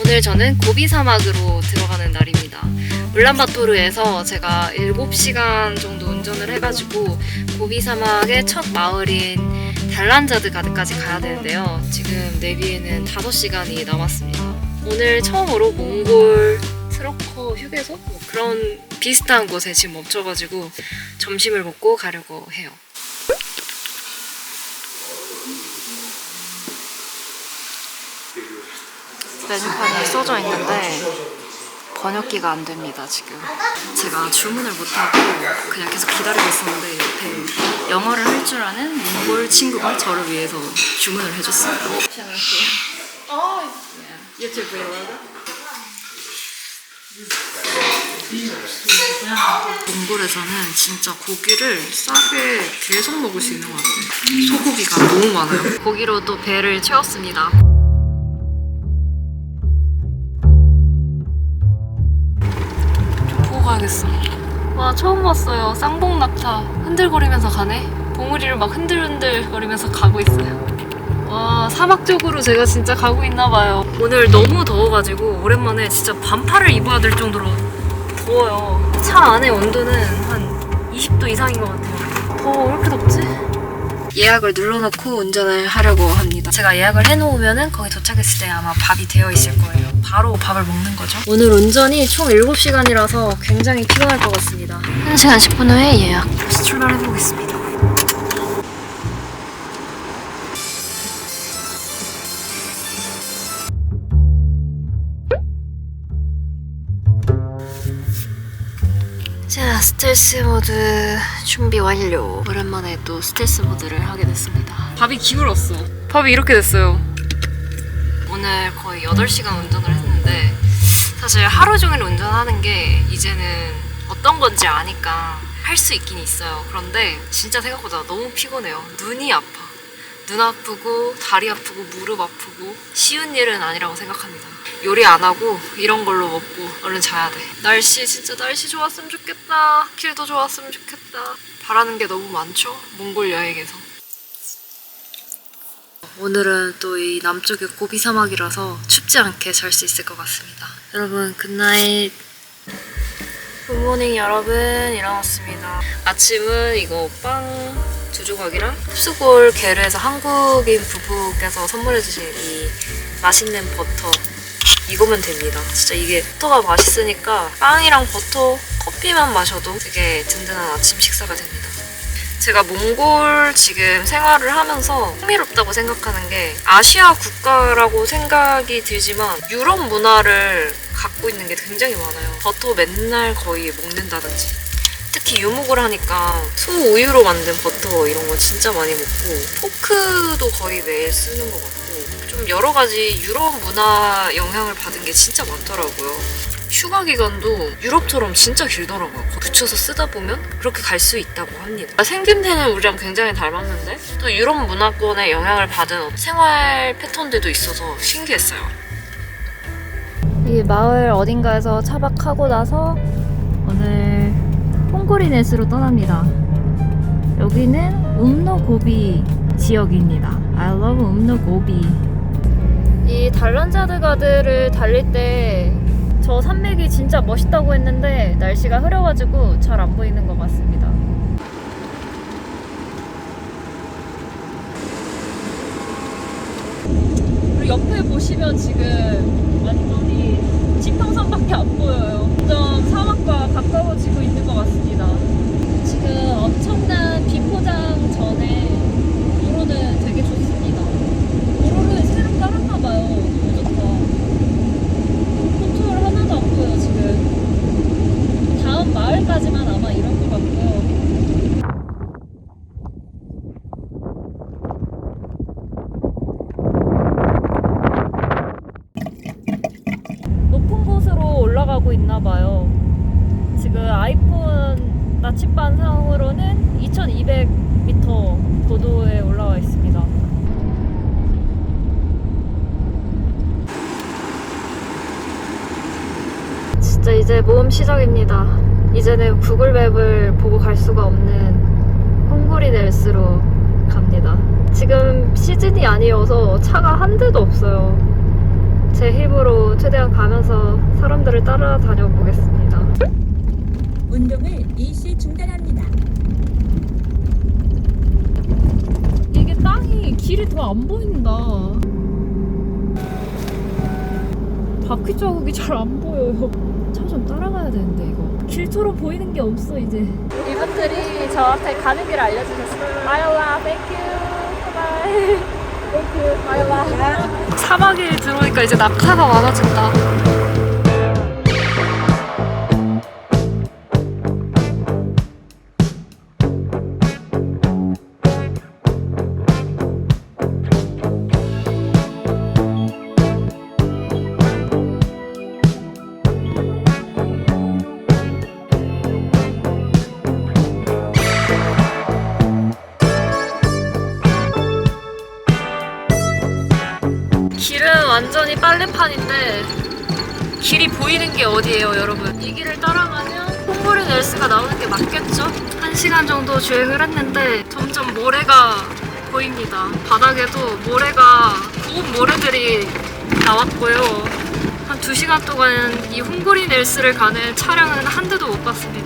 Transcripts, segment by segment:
오늘 저는 고비 사막으로 들어가는 날입니다. 울란바토르에서 제가 7시간 정도 운전을 해가지고 고비 사막의 첫 마을인 달란자드 가드까지 가야 되는데요. 지금 내비에는 5시간이 남았습니다. 오늘 처음으로 몽골 트러커 휴게소? 뭐 그런 비슷한 곳에 지금 멈춰가지고 점심을 먹고 가려고 해요. 메뉴판이 써져 있는데 번역기가 안 됩니다 지금. 제가 주문을 못하고 그냥 계속 기다리고 있었는데 옆에 영어를 할 줄 아는 몽골 친구가 저를 위해서 주문을 해줬어요 몽골에서는 진짜 고기를 싸게 계속 먹을 수 있는 것 같아요. 소고기가 너무 많아요. 고기로 또 배를 채웠습니다 가야겠어. 와 처음 봤어요. 쌍봉 낙타 흔들거리면서 가네. 봉우리를 막 흔들흔들 거리면서 가고 있어요. 와 사막 쪽으로 제가 진짜 가고 있나 봐요. 오늘 너무 더워가지고 오랜만에 진짜 반팔을 입어야 될 정도로 더워요. 차 안에 온도는 한 20도 이상인 것 같아요. 더워 왜 이렇게 덥지? 예약을 눌러놓고 운전을 하려고 합니다. 제가 예약을 해놓으면은 거기 도착했을 때 아마 밥이 되어 있을 거예요. 바로 밥을 먹는 거죠. 오늘 운전이 총 7시간이라서 굉장히 피곤할 것 같습니다. 1시간 10분 후에 예약. 다시 출발해보겠습니다. 스텔스 모드 준비 완료. 오랜만에 또 스텔스 모드를 하게 됐습니다. 밥이 기울었어. 밥이 이렇게 됐어요. 오늘 거의 8시간 운전을 했는데 사실 하루 종일 운전하는 게 이제는 어떤 건지 아니까 할 수 있긴 있어요. 그런데 진짜 생각보다 너무 피곤해요. 눈이 아파. 눈 아프고 다리 아프고 무릎 아프고 쉬운 일은 아니라고 생각합니다. 요리 안 하고 이런 걸로 먹고 얼른 자야 돼. 날씨 진짜 날씨 좋았으면 좋겠다. 길도 좋았으면 좋겠다. 바라는 게 너무 많죠. 몽골 여행에서. 오늘은 또 이 남쪽의 고비 사막이라서 춥지 않게 잘 수 있을 것 같습니다. 여러분 굿나잇. 굿모닝 여러분 일어났습니다. 아침은 이거 빵 두 조각이랑 흡수골 게르에서 한국인 부부께서 선물해주신 이 맛있는 버터 이거면 됩니다. 진짜 이게 버터가 맛있으니까 빵이랑 버터, 커피만 마셔도 되게 든든한 아침 식사가 됩니다. 제가 몽골 지금 생활을 하면서 흥미롭다고 생각하는 게 아시아 국가라고 생각이 들지만 유럽 문화를 갖고 있는 게 굉장히 많아요. 버터 맨날 거의 먹는다든지. 특히 유목을 하니까 소우유로 만든 버터 이런 거 진짜 많이 먹고 포크도 거의 매일 쓰는 것 같고 좀 여러 가지 유럽 문화 영향을 받은 게 진짜 많더라고요. 휴가 기간도 유럽처럼 진짜 길더라고요. 붙여서 쓰다 보면 그렇게 갈 수 있다고 합니다. 생김새는 우리랑 굉장히 닮았는데 또 유럽 문화권의 영향을 받은 생활 패턴들도 있어서 신기했어요. 이 마을 어딘가에서 차박하고 나서 오늘 콩고리넷으로 떠납니다. 여기는 음노고비 지역입니다. I love 음노고비. 이 달란자드 가드를 달릴 때 저 산맥이 진짜 멋있다고 했는데 날씨가 흐려가지고 잘 안 보이는 것 같습니다. 옆에 보시면 지금 완전히 지평선밖에 안 보여요. 점점 사막과 가까워지고 있는 것 같습니다. 지금 엄청난 비포장 전에 도로는 되게 좋습니다. 도로를 새로 깔았나 봐요. 너무 좋다. 컨트롤 하나도 안 보여 지금. 다음 마을까지만 아마 이런 것 같고요. 높은 곳으로 올라가고 있나 봐요. 지금 아이폰 나침반 상으로는 2200m 고도에 올라와 있습니다. 진짜 이제 모험 시작입니다. 이제는 구글맵을 보고 갈 수가 없는 헝그리 넬스로 갑니다. 지금 시즌이 아니어서 차가 한 대도 없어요. 제 힘으로 최대한 가면서 사람들을 따라다녀 보겠습니다. 운동을 일시 중단합니다. 이게 땅이 길이 더 안 보인다. 바퀴 자국이 잘 안 보여요. 차 좀 따라가야 되는데 이거. 길처럼 보이는 게 없어 이제. 이분들이 저한테 가는 길을 알려주셨어요. 마요라, 땡큐, 바이. 사막에 들어오니까 이제 낙하가 많아진다. 완전히 빨래판인데 길이 보이는 게 어디예요 여러분? 이 길을 따라가면 홍보린 엘스가 나오는 게 맞겠죠? 한 시간 정도 주행을 했는데 점점 모래가 보입니다. 바닥에도 모래가 고운 모래들이 나왔고요. 한두 시간 동안 이 홍보린 엘스를 가는 차량은 한 대도 못 봤습니다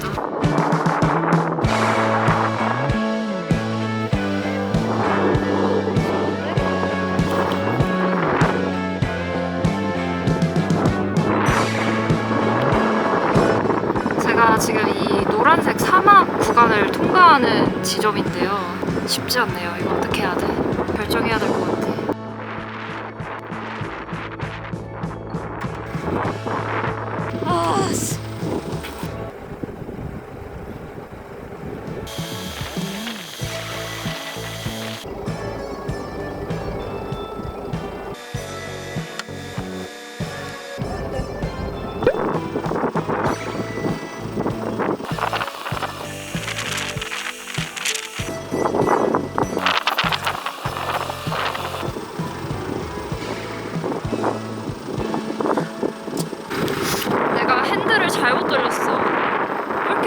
노란색 사막 구간을 통과하는 지점인데요. 쉽지 않네요. 이거 어떻게 해야 돼? 결정해야 될 것 같아. 아,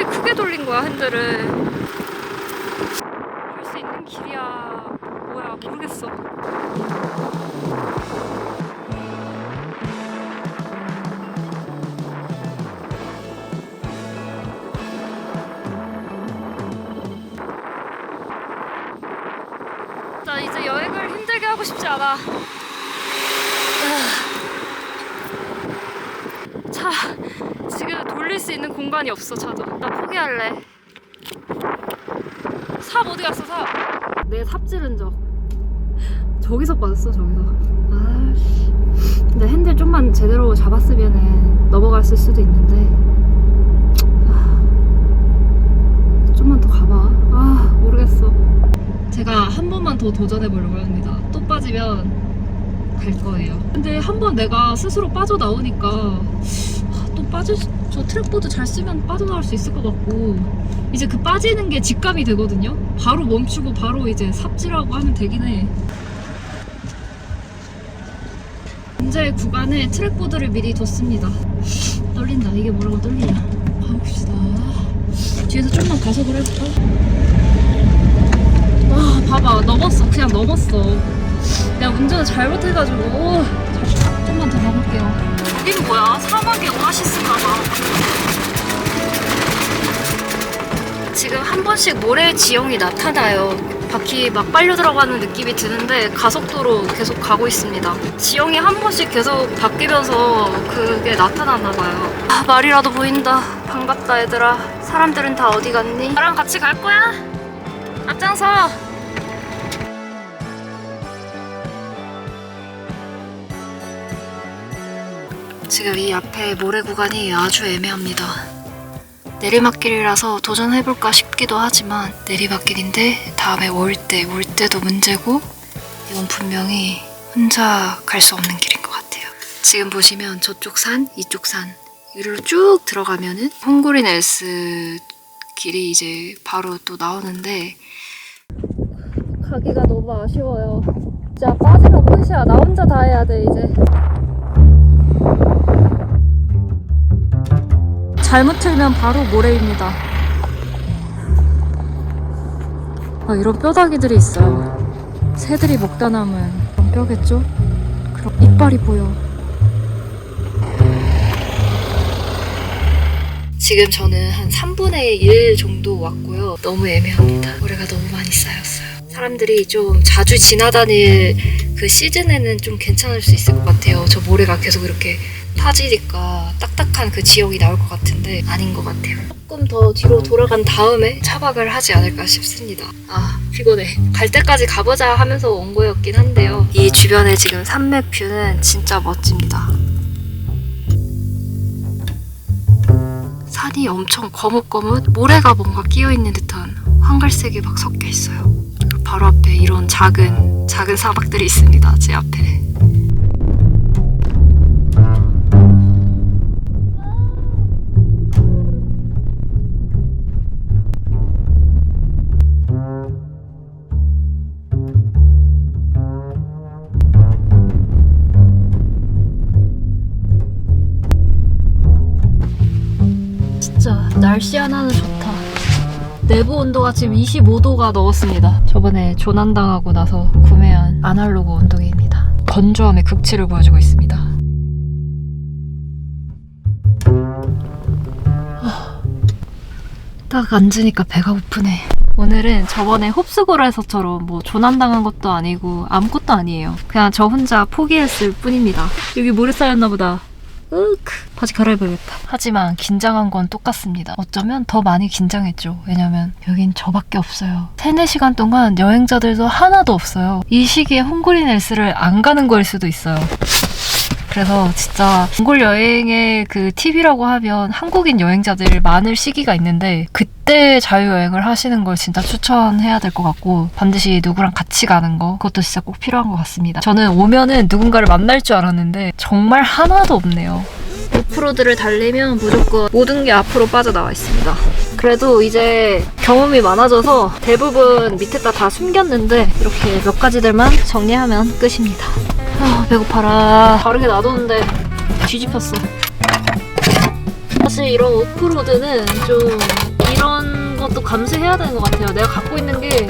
이렇게 크게 돌린 거야, 핸들을. 할수 있는 길이야. 뭐야, 모르겠어. 나 이제 여행을 힘들게 하고 싶지 않아. 차 돌릴 수 있는 공간이 없어 차도 나 포기할래. 삽 어디 갔어 삽내 삽질은 적. 저기서 빠졌어 저기서. 아씨. 근데 핸들 좀만 제대로 잡았으면은 넘어갔을 수도 있는데. 아, 좀만 더 가봐. 아 모르겠어. 제가 한 번만 더 도전해 보려고 합니다. 또 빠지면 갈 거예요. 근데 한 번 내가 스스로 빠져나오니까 빠질 수- 저 트랙보드 잘 쓰면 빠져나올 수 있을 것 같고 이제 그 빠지는 게 직감이 되거든요. 바로 멈추고 바로 이제 삽질하고 하면 되긴 해. 현재 구간에 트랙보드를 미리 뒀습니다. 떨린다. 이게 뭐라고 떨리냐. 가봅시다. 뒤에서 좀만 가속을 해볼까? 와, 봐봐. 넘었어. 그냥 넘었어. 내가 운전을 잘못해가지고 좀만 더 가볼게요 여긴 뭐야? 사막의 오아시스인가 봐. 지금 한 번씩 모래 지형이 나타나요. 바퀴 막 빨려 들어가는 느낌이 드는데 가속도로 계속 가고 있습니다. 지형이 한 번씩 계속 바뀌면서 그게 나타나나 봐요. 아 말이라도 보인다. 반갑다 얘들아. 사람들은 다 어디 갔니? 나랑 같이 갈 거야? 앞장서 지금 이 앞에 모래 구간이 아주 애매합니다. 내리막길이라서 도전해볼까 싶기도 하지만 내리막길인데 다음에 올 때, 올 때도 문제고 이건 분명히 혼자 갈 수 없는 길인 것 같아요. 지금 보시면 저쪽 산, 이쪽 산 위로 쭉 들어가면은 헝그린 엘스 길이 이제 바로 또 나오는데 가기가 너무 아쉬워요. 진짜 빠지면 끝이야. 나 혼자 다 해야 돼 이제. 잘못 틀면 바로 모래입니다. 아, 이런 뼈다귀들이 있어요. 새들이 먹다 남은 그런 뼈겠죠? 그럼 이빨이 보여. 지금 저는 한 3분의 1 정도 왔고요. 너무 애매합니다. 모래가 너무 많이 쌓였어요. 사람들이 좀 자주 지나다닐 그 시즌에는 좀 괜찮을 수 있을 것 같아요. 저 모래가 계속 이렇게 파지니까 딱딱한 그 지역이 나올 것 같은데 아닌 것 같아요. 조금 더 뒤로 돌아간 다음에 차박을 하지 않을까 싶습니다. 아 피곤해. 갈 때까지 가보자 하면서 온 거였긴 한데요. 이 주변에 지금 산맥 뷰는 진짜 멋집니다. 산이 엄청 거뭇거뭇 모래가 뭔가 끼어 있는 듯한 황갈색이 막 섞여 있어요. 바로 앞에 이런 작은 작은 사막들이 있습니다. 제 앞에. 진짜 날씨 하나는 좋다. 내부 온도가 지금 25도가 넘었습니다. 저번에 조난당하고 나서 구매한 아날로그 온도계입니다. 건조함의 극치를 보여주고 있습니다. 아, 딱 앉으니까 배가 고프네. 오늘은 저번에 홉스고르에서처럼 뭐 조난당한 것도 아니고 아무것도 아니에요. 그냥 저 혼자 포기했을 뿐입니다. 여기 모래 쌓였나 보다. 으크. 바지 갈아입어야겠다. 하지만 긴장한 건 똑같습니다. 어쩌면 더 많이 긴장했죠. 왜냐면 여긴 저밖에 없어요. 3, 4시간 동안 여행자들도 하나도 없어요. 이 시기에 헝그리 넬스를 안 가는 거일 수도 있어요 그래서 진짜 몽골 여행의 그 팁이라고 하면 한국인 여행자들 많을 시기가 있는데 그때 자유여행을 하시는 걸 진짜 추천해야 될 것 같고 반드시 누구랑 같이 가는 거 그것도 진짜 꼭 필요한 것 같습니다. 저는 오면은 누군가를 만날 줄 알았는데 정말 하나도 없네요. 오프로드를 달리면 무조건 모든 게 앞으로 빠져나와 있습니다. 그래도 이제 경험이 많아져서 대부분 밑에다 다 숨겼는데 이렇게 몇 가지들만 정리하면 끝입니다. 아 배고파라. 다르게 놔뒀는데 뒤집혔어. 사실 이런 오프로드는 좀 이런 것도 감수해야 되는 것 같아요. 내가 갖고 있는 게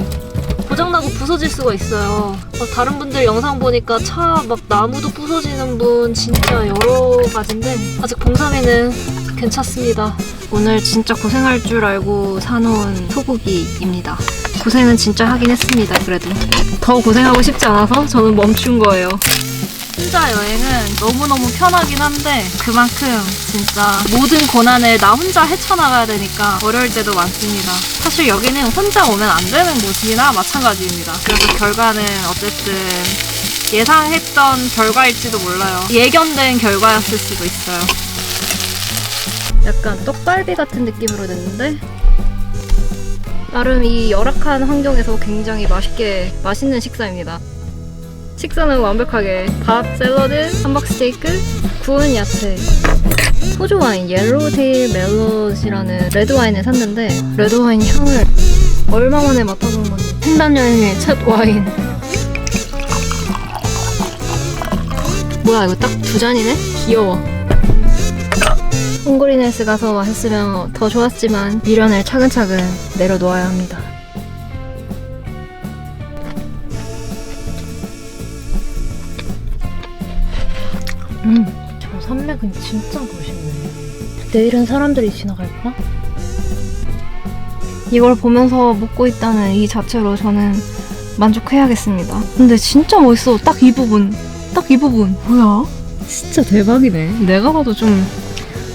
고장나고 부서질 수가 있어요. 막 다른 분들 영상 보니까 차 막 나무도 부서지는 분 진짜 여러 가지인데 아직 봉삼이는 괜찮습니다. 오늘 진짜 고생할 줄 알고 사놓은 소고기입니다. 고생은 진짜 하긴 했습니다. 그래도 더 고생하고 싶지 않아서 저는 멈춘 거예요. 혼자 여행은 너무너무 편하긴 한데 그만큼 진짜 모든 고난을 나 혼자 헤쳐나가야 되니까 어려울 때도 많습니다. 사실 여기는 혼자 오면 안 되는 곳이나 마찬가지입니다. 그래서 결과는 어쨌든 예상했던 결과일지도 몰라요. 예견된 결과였을 수도 있어요. 약간 떡갈비 같은 느낌으로 됐는데 나름 이 열악한 환경에서 굉장히 맛있게 맛있는 식사입니다. 식사는 완벽하게 밥, 샐러드, 함박 스테이크, 구운 야채, 소주 와인 옐로우테일 멜롯이라는 레드 와인을 샀는데 레드 와인 향을 얼마 만에 맡아본 건지 횡단 여행의 첫 와인 뭐야 이거 딱 두 잔이네? 귀여워 헝그리네스 가서 마셨으면 더 좋았지만 미련을 차근차근 내려놓아야 합니다 음, 저 산맥은 진짜 멋있네. 내일은 사람들이 지나갈까? 이걸 보면서 묵고 있다는 이 자체로 저는 만족해야겠습니다. 근데 진짜 멋있어. 딱 이 부분. 딱 이 부분. 뭐야? 진짜 대박이네. 내가 봐도 좀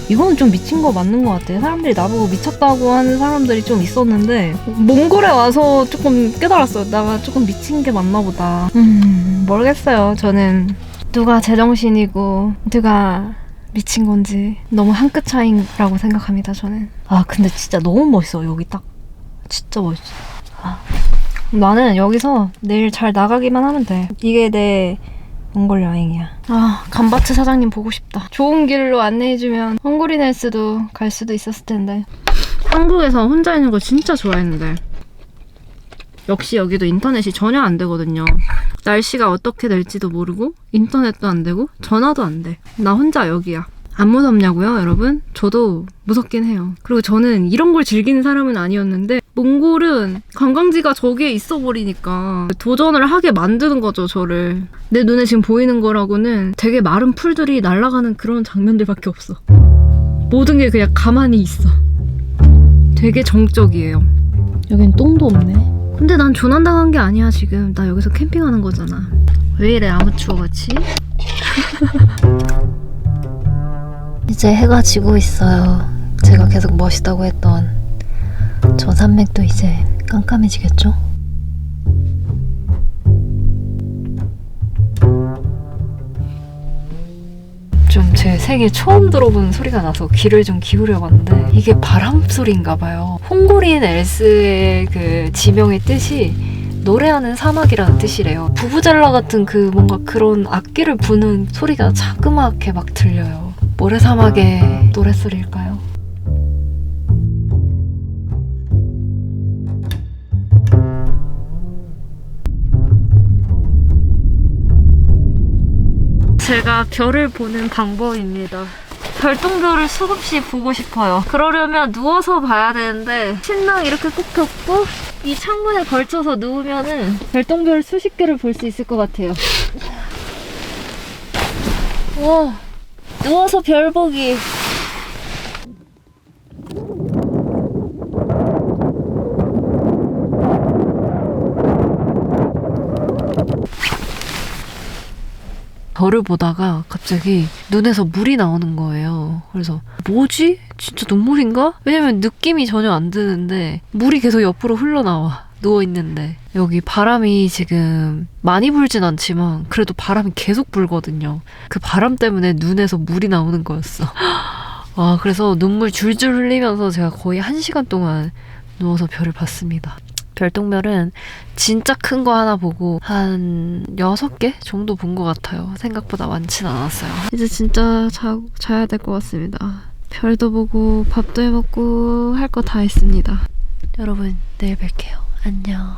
이거는 좀 미친 거 맞는 것 같아. 사람들이 나보고 미쳤다고 하는 사람들이 좀 있었는데 몽골에 와서 조금 깨달았어요. 내가 조금 미친 게 맞나 보다. 음 모르겠어요. 저는 누가 제정신이고 누가 미친 건지 너무 한 끗 차이라고 생각합니다. 저는. 아 근데 진짜 너무 멋있어. 여기 딱 진짜 멋있어. 아. 나는 여기서 내일 잘 나가기만 하면 돼. 이게 내 몽골 여행이야. 아, 감바트 사장님 보고 싶다. 좋은 길로 안내해주면 헝그리 넬스도 갈 수도 있었을 텐데. 한국에서 혼자 있는 거 진짜 좋아했는데. 역시 여기도 인터넷이 전혀 안 되거든요. 날씨가 어떻게 될지도 모르고, 인터넷도 안 되고, 전화도 안 돼. 나 혼자 여기야. 안 무섭냐고요, 여러분? 저도 무섭긴 해요. 그리고 저는 이런 걸 즐기는 사람은 아니었는데, 몽골은 관광지가 저기에 있어 버리니까 도전을 하게 만드는 거죠, 저를. 내 눈에 지금 보이는 거라고는 되게 마른 풀들이 날아가는 그런 장면들밖에 없어. 모든 게 그냥 가만히 있어. 되게 정적이에요. 여긴 똥도 없네. 근데 난 조난당한 게 아니야 지금. 나 여기서 캠핑하는 거잖아. 왜 이래 아무추어같이? 이제 해가 지고 있어요. 제가 계속 멋있다고 했던 저 산맥도 이제 깜깜해지겠죠? 좀 제 생에 처음 들어보는 소리가 나서 귀를 좀 기울여 봤는데 이게 바람 소리인가 봐요. 홍고리엔 엘스의 그 지명의 뜻이 노래하는 사막이라는 뜻이래요. 부부젤라 같은 그 뭔가 그런 악기를 부는 소리가 자그맣게 막 들려요. 모래사막의 노랫소리일까요? 제가 별을 보는 방법입니다. 별똥별을 수없이 보고 싶어요. 그러려면 누워서 봐야 되는데 신랑 이렇게 꼭 겹고 이 창문에 걸쳐서 누우면은 별똥별 수십 개를 볼 수 있을 것 같아요. 와 누워서 별 보기. 별을 보다가 갑자기 눈에서 물이 나오는 거예요. 그래서 뭐지? 진짜 눈물인가? 왜냐면 느낌이 전혀 안 드는데 물이 계속 옆으로 흘러나와. 누워 있는데 여기 바람이 지금 많이 불진 않지만 그래도 바람이 계속 불거든요. 그 바람 때문에 눈에서 물이 나오는 거였어. 아 그래서 눈물 줄줄 흘리면서 제가 거의 한 시간 동안 누워서 별을 봤습니다. 별똥별은 진짜 큰 거 하나 보고 한 6개 정도 본 것 같아요. 생각보다 많진 않았어요. 이제 진짜 자, 자야 될 것 같습니다. 별도 보고 밥도 해 먹고 할 거 다 했습니다. 여러분 내일 뵐게요. 안녕.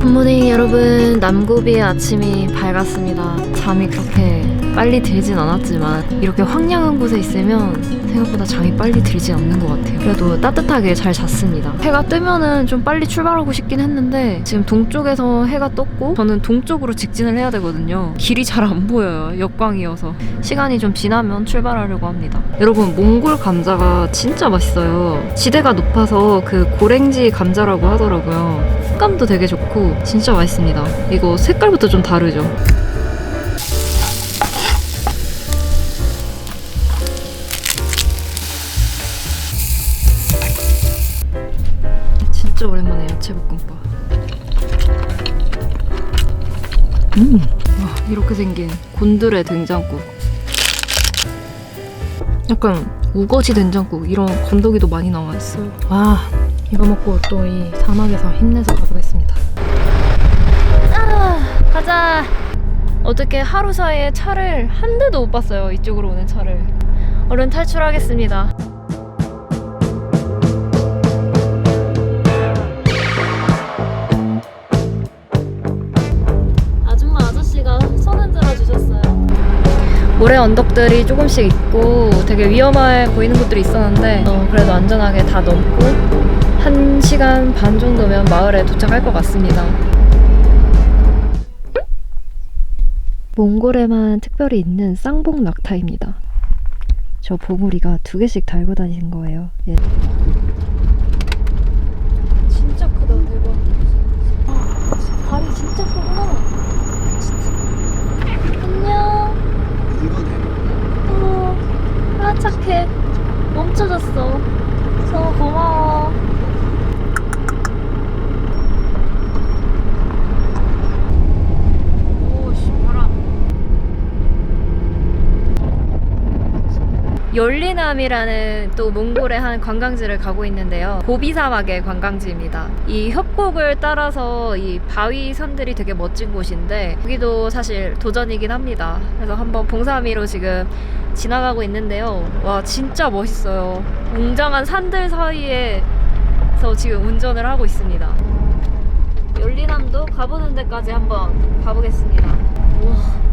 굿모닝 여러분 남고비의 아침이 밝았습니다 잠이 그렇게 빨리 들진 않았지만 이렇게 황량한 곳에 있으면 생각보다 잠이 빨리 들지 않는 것 같아요. 그래도 따뜻하게 잘 잤습니다. 해가 뜨면은 좀 빨리 출발하고 싶긴 했는데 지금 동쪽에서 해가 떴고 저는 동쪽으로 직진을 해야 되거든요. 길이 잘 안 보여요 역광이어서. 시간이 좀 지나면 출발하려고 합니다. 여러분 몽골 감자가 진짜 맛있어요. 지대가 높아서 그 고랭지 감자라고 하더라고요. 식감도 되게 좋고 진짜 맛있습니다. 이거 색깔부터 좀 다르죠? 생긴 곤드레 된장국. 약간 우거지 된장국 이런 건더기도 많이 나와 있어요. 와 이거 먹고 또 이 사막에서 힘내서 가보겠습니다. 아, 가자. 어떻게 하루 사이에 차를 한 대도 못 봤어요. 이쪽으로 오는 차를. 얼른 탈출하겠습니다. 모래 언덕들이 조금씩 있고 되게 위험해 보이는 곳들이 있었는데 어, 그래도 안전하게 다 넘고 한 시간 반 정도면 마을에 도착할 것 같습니다. 몽골에만 특별히 있는 쌍봉 낙타입니다. 저 봉우리가 두 개씩 달고 다니는 거예요. 얘. 진짜 크다 대박. 발이 진짜 크구나. 안녕. 어머, 아 착해. 멈춰졌어. 너무 고마워. 오씨 바람. 열리남이라는 또 몽골의 한 관광지를 가고 있는데요. 고비 사막의 관광지입니다. 이 협곡을 따라서 이 바위선들이 되게 멋진 곳인데 여기도 사실 도전이긴 합니다. 그래서 한번 봉사미로 지금 지나가고 있는데요. 와 진짜 멋있어요. 웅장한 산들 사이에서 지금 운전을 하고 있습니다. 열리남도 가보는 데까지 한번 가보겠습니다. 와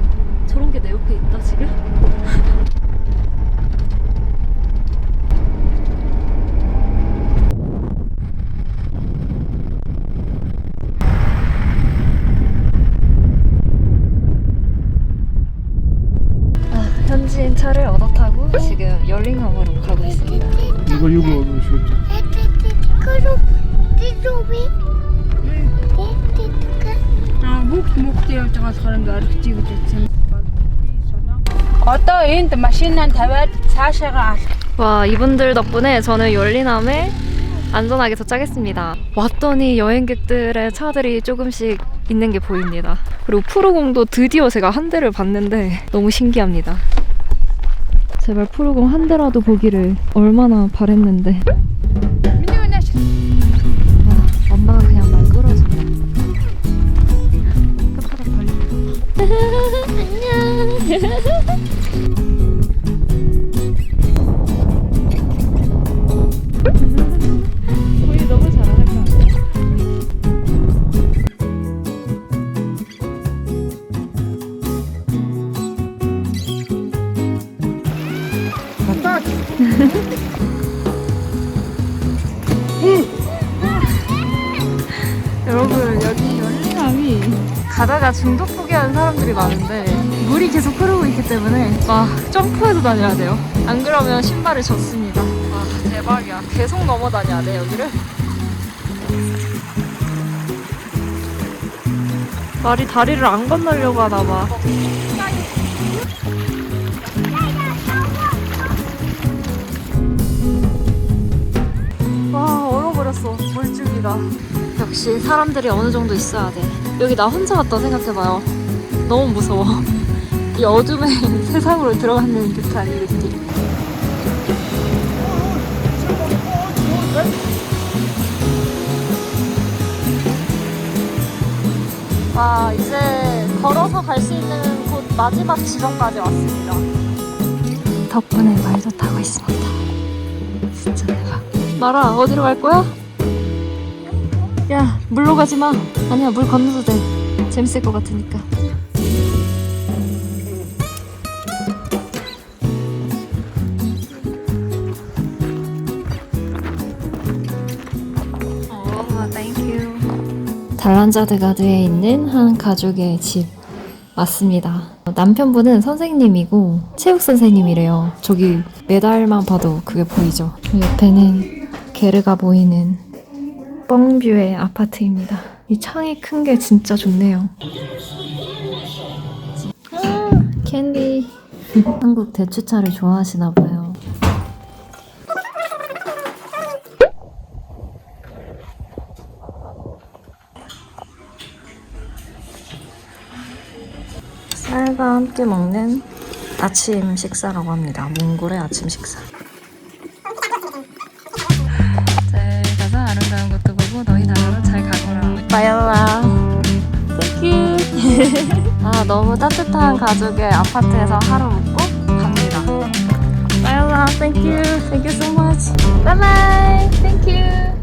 대회 4시간. 와 이분들 덕분에 저는 열리남에 안전하게 도착했습니다. 왔더니 여행객들의 차들이 조금씩 있는 게 보입니다. 그리고 프로공도 드디어 제가 한 대를 봤는데 너무 신기합니다. 제발 프로공 한 대라도 보기를 얼마나 바랬는데. 아, 엄마가 그냥 말 끌어준다. 끝바닥 걸린다. 안녕. 우리 너무 잘하는 거 같아. 여러분 여기 열리남이 가다가 중독 포기하는 사람들이 많은데 물이 계속 흐르고 있기 때문에 막 점프해서 다녀야 돼요. 안 그러면 신발을 젖습니다. 와 대박이야. 계속 넘어 다녀야 돼 여기를. 말이 다리를 안 건너려고 하나 봐. 와 얼어버렸어 물줄기가 역시 사람들이 어느 정도 있어야 돼 여기 나 혼자 왔다 생각해봐요 너무 무서워 이 어둠의 세상으로 들어가는 듯한 이 느낌 와 이제 걸어서 갈 수 있는 곳 마지막 지점까지 왔습니다. 덕분에 말도 타고 있습니다. 진짜 대박. 마라 어디로 갈 거야? 야 물로 가지 마. 아니야 물 건너도 돼. 재밌을 것 같으니까 땡큐 달란자드가드에 있는 한 가족의 집 맞습니다. 남편분은 선생님이고 체육 선생님이래요. 저기 메달만 봐도 그게 보이죠. 옆에는 게르가 보이는 뻥뷰의 아파트입니다. 이 창이 큰 게 진짜 좋네요. 아, 캔디. 한국 대추차를 좋아하시나 봐요. 쌀과 함께 먹는 아침 식사라고 합니다. 몽골의 아침 식사. 잘 가서 아름다운 것도 보고 너희 나라로 잘 가거라. 바이올라. 땡큐. 아 너무 따뜻한 가족의 아파트에서 하루 묵고 갑니다. 바이올라. 땡큐. 땡큐 so much. 바이바이. 땡큐.